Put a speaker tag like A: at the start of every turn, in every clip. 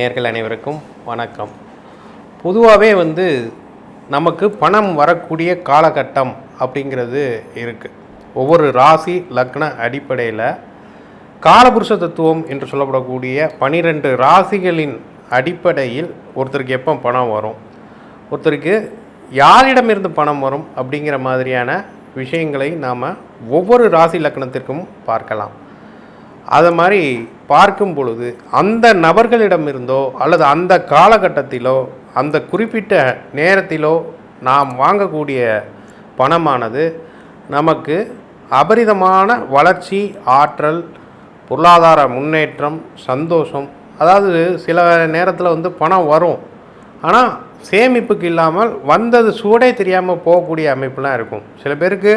A: நேர்கள் அனைவருக்கும் வணக்கம். பொதுவாகவே வந்து நமக்கு பணம் வரக்கூடிய காலகட்டம் அப்படிங்கிறது இருக்குது ஒவ்வொரு ராசி லக்ன அடிப்படையில் காலபுருஷ தத்துவம் என்று சொல்லப்படக்கூடிய பனிரெண்டு ராசிகளின் அடிப்படையில் ஒருத்தருக்கு எப்போ பணம் வரும்? ஒருத்தருக்கு யாரிடமிருந்து பணம் வரும் அப்படிங்கிற மாதிரியான விஷயங்களை நாம் ஒவ்வொரு ராசி லக்னத்திற்கும் பார்க்கலாம். அதை மாதிரி பார்க்கும் பொழுது அந்த நபர்களிடமிருந்தோ அல்லது அந்த காலகட்டத்திலோ அந்த குறிப்பிட்ட நேரத்திலோ நாம் வாங்கக்கூடிய பணமானது நமக்கு அபரிதமான வளர்ச்சி ஆற்றல் பொருளாதார முன்னேற்றம் சந்தோஷம் அதாவது சில நேரத்தில் வந்து பணம் வரும். ஆனால் சேமிப்புக்கு இல்லாமல் வந்தது சூடே தெரியாமல் போகக்கூடிய அமைப்புலாம் இருக்கும். சில பேருக்கு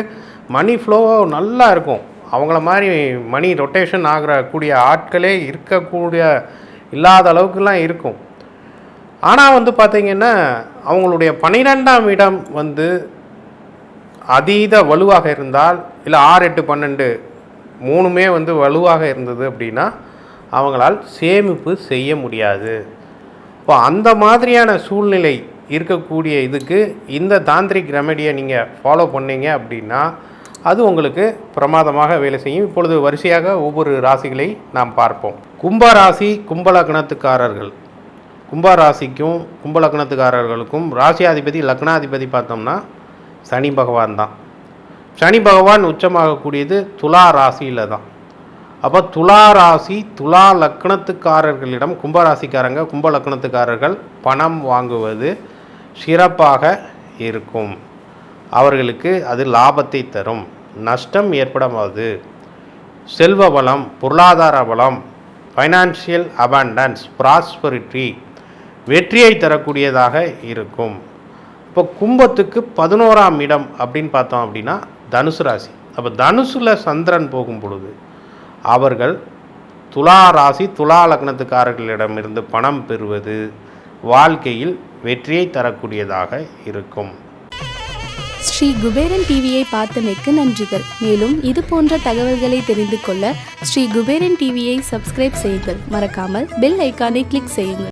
A: மணி ஃப்ளோ நல்லா இருக்கும். அவங்கள மாதிரி மணி ரொட்டேஷன் ஆகிற கூடிய ஆட்களே இருக்கக்கூடிய இல்லாத அளவுக்குலாம் இருக்கும். ஆனால் வந்து பார்த்திங்கன்னா அவங்களுடைய பன்னிரெண்டாம் இடம் வந்து அதீத வலுவாக இருந்தால் இல்லை ஆறு எட்டு பன்னெண்டு மூணுமே வந்து வலுவாக இருந்தது அப்படின்னா அவங்களால் சேமிப்பு செய்ய முடியாது. இப்போ அந்த மாதிரியான சூழ்நிலை இருக்கக்கூடிய இதுக்கு இந்த தாந்திரிக் ரெமெடியை நீங்கள் ஃபாலோ பண்ணீங்க அப்படின்னா அது உங்களுக்கு பிரமாதமாக வேலை செய்யும். இப்பொழுது வரிசையாக ஒவ்வொரு ராசிகளை நாம் பார்ப்போம். கும்பராசி கும்பலக்னத்துக்காரர்கள் கும்பராசிக்கும் கும்பலக்னத்துக்காரர்களுக்கும் ராசியாதிபதி லக்னாதிபதி பார்த்தோம்னா சனி பகவான் தான். சனி பகவான் உச்சமாகக்கூடியது துலா ராசியில் தான். அப்போ துலா ராசி துலா லக்னத்துக்காரர்களிடம் கும்பராசிக்காரங்க கும்ப லக்னத்துக்காரர்கள் பணம் வாங்குவது சிறப்பாக இருக்கும். அவர்களுக்கு அது லாபத்தை தரும். நஷ்டம் ஏற்படாது. செல்வ வளம் பொருளாதார வளம் ஃபைனான்சியல் அபாண்டன்ஸ் ப்ராஸ்பரிட்டி வெற்றியை தரக்கூடியதாக இருக்கும். இப்போ கும்பத்துக்கு பதினோராம் இடம் அப்படின்னு பார்த்தோம் அப்படின்னா தனுசு ராசி. அப்போ தனுசில் சந்திரன் போகும் பொழுது அவர்கள் துலா ராசி துலா லக்னத்துக்காரர்களிடமிருந்து பணம் பெறுவது வாழ்க்கையில் வெற்றியை தரக்கூடியதாக இருக்கும்.
B: ஸ்ரீ குபேரன் டிவியை பார்த்தமைக்கு நன்றிகள். மேலும் இது போன்ற தகவல்களை தெரிந்து கொள்ள ஸ்ரீ குபேரன் டிவியை சப்ஸ்கிரைப் செய்யுங்கள். மறக்காமல் பெல் ஐக்கானை கிளிக் செய்யுங்கள்.